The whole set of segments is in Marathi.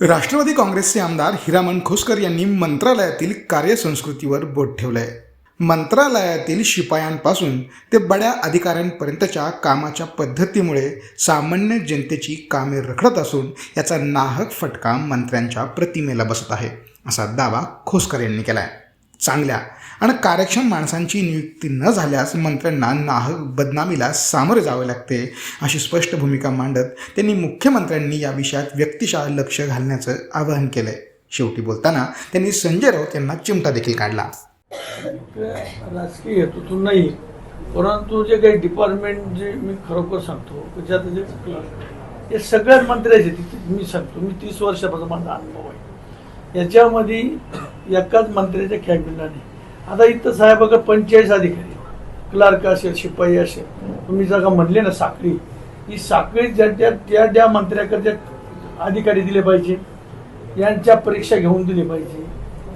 राष्ट्रवादी काँग्रेसचे आमदार हिरामण खोसकर यांनी मंत्रालयातील कार्यसंस्कृतीवर बोट ठेवलंय. मंत्रालयातील शिपायांपासून ते बड्या अधिकाऱ्यांपर्यंतच्या कामाच्या पद्धतीमुळे सामान्य जनतेची कामे रखडत असून याचा नाहक फटका मंत्र्यांच्या प्रतिमेला बसत आहे असा दावा खोसकर यांनी केला आहे चांगल्या आणि कार्यक्षम माणसांची नियुक्ती न झाल्यास मंत्र्यांना नाहक बदनामीला सामोरे जावे लागते अशी स्पष्ट भूमिका मांडत त्यांनी मुख्यमंत्र्यांनी या विषयात व्यक्तिशः लक्ष घालण्याचं आवाहन केलंय. शेवटी बोलताना त्यांनी संजय राऊत यांना चिमटा देखील काढला. राजकीय हेतूतून नाही परंतु जे काही डिपार्टमेंट जे मी खरोखर सांगतो ज्यात जे हे सगळ्यात मंत्र्याचे मी सांगतो मी तीस वर्षापासून माझा अनुभव आहे. याच्यामध्ये एकाच मंत्र्याच्या कॅबिनेटने आता इथं साहेबाकडे पंचेचाळीस अधिकारी क्लार्क असेल शिपाई असेल तुम्ही जर का म्हणले ना साखळी ही साखळी ज्यांच्या त्या त्या मंत्र्याकडे अधिकारी दिले पाहिजे यांच्या परीक्षा घेऊन दिली पाहिजे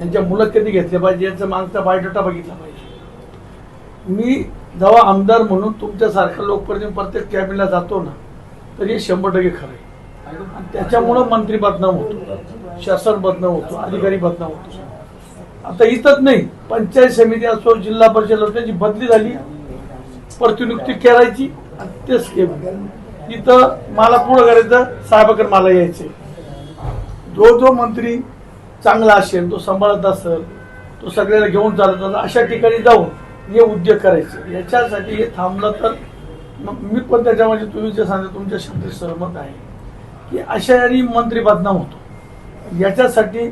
यांच्या मुलाखती घेतल्या पाहिजे यांचा मागचा बायोडाटा बघितला पाहिजे. मी जेव्हा आमदार म्हणून तुमच्यासारख्या लोकप्रतिनिधी प्रत्येक कॅबिनला जातो ना तर हे शंभर टक्के खरं आहे. त्याच्यामुळं मंत्री बदनाम होतो शासन बदनाम होतो अधिकारी बदनाम होतो. आता इथंच नाही पंचायत समिती असो जिल्हा परिषद असो त्याची बदली झाली. प्रतिनियुक्ती करायची आणि तेच केलं. इथं मला पुढं करायचं साहेबाकडे मला यायचे जो जो मंत्री चांगला असेल तो सांभाळत असेल तो सगळ्याला घेऊन चालत असेल अशा ठिकाणी जाऊन हे उद्योग करायचे. याच्यासाठी हे थांबलं तर मग मी पण त्याच्यामध्ये तुम्ही जे सांगता तुमच्या शब्द सहमत आहे. की अशा याने मंत्री बदनाम होतो. याच्यासाठी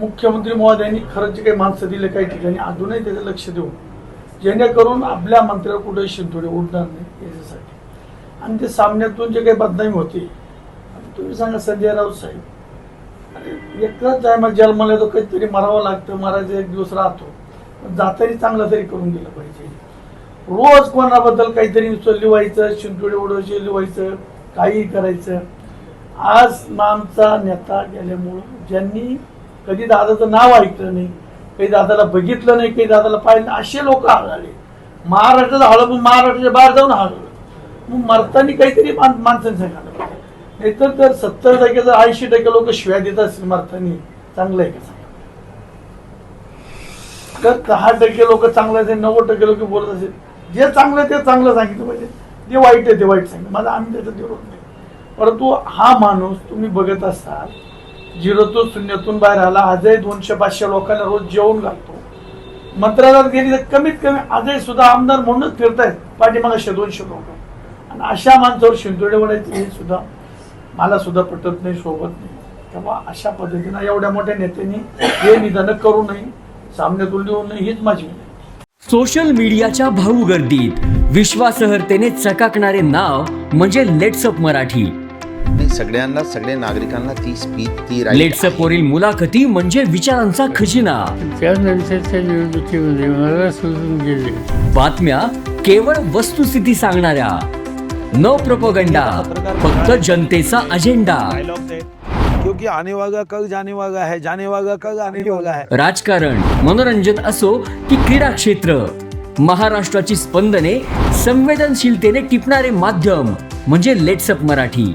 मुख्यमंत्री महोदयांनी खरंच जे काही माणसं दिले काही ठिकाणी अजूनही त्याचं लक्ष देऊन जेणेकरून आपल्या मंत्र्याला कुठेही शिंतोडे उडणार नाही याच्यासाठी. आणि ते सामन्यातून जे काही बदनामी होती तुम्ही सांगा संजय राऊत साहेब. आणि एकच आहे मग जन्माला तो काहीतरी मरावं लागतं मरायचं एक दिवस राहतो. पण जातानी चांगलं तरी करून दिलं पाहिजे. रोज कोणाबद्दल काहीतरी लिवायचं शिंतोडे उडवायचे लिवायचं काही करायचं. आज नामचा नेता गेल्यामुळं ज्यांनी कधी दादाचं नाव ऐकलं नाही काही दादाला बघितलं नाही काही दादाला पाहिलं नाही, असे लोक आढळले. महाराष्ट्रात हळू पण महाराष्ट्राच्या बाहेर जाऊन हळलं मग मरतानी काहीतरी मान- माणसांनी सांगायला पाहिजे नाहीतर तर सत्तर टक्के जर ऐंशी टक्के लोक शिव्या देत असतील मरतानी. चांगलं आहे का सांगा? तर दहा टक्के लोक चांगलं असेल नव्वद टक्के लोक बोलत असेल. जे चांगलं आहे ते चांगलं सांगितलं पाहिजे. जे वाईट आहे ते वाईट सांगितलं माझा आम्ही त्याचा विरोध नाही परंतु हा माणूस तुम्ही बघत असाल झिरोतून शून्यातून बाहेर आला आजही दोनशे पाचशे लोकांना रोज जेवण घालतो. मंत्रालयात गेली तर कमीत कमी आजही सुद्धा आमदार म्हणूनच फिरतायत. पाठीमागाशे दोनशे लोक. आणि अशा माणसावर शिंतोडे वडायचे हे सुद्धा मला सुद्धा पटत नाही सोबत नाही. तेव्हा अशा पद्धतीनं एवढ्या मोठ्या नेत्यांनी हे निदान करू नये सामन्यातून लिहू नये हीच माझी सोशल मीडियाच्या भाऊ गर्दीत. विश्वासहर्तेने चकाकणारे नाव म्हणजे लेट्सअप मराठी. नाही सगळ्यांना सगळ्या नागरिकांना ती स्पीच ती right लेट्सअप आहे. वरील मुलाखती म्हणजे विचारांचा खजिना. त्यानंतरच्या निवडणुकीमध्ये मला सोडून गेले. बातम्या केवळ वस्तुस्थिती सांगणाऱ्या. न प्रपोगंडा फक्त जनतेचा अजेंडा क्योंकि आने वाला कल जाने वाला है जाने वाला कल आने वाला है. राजकारण मनोरंजन असो की क्रीडा क्षेत्र. महाराष्ट्राची स्पंदने संवेदनशीलतेने टिपणारे माध्यम म्हणजे लेट्सअप मराठी.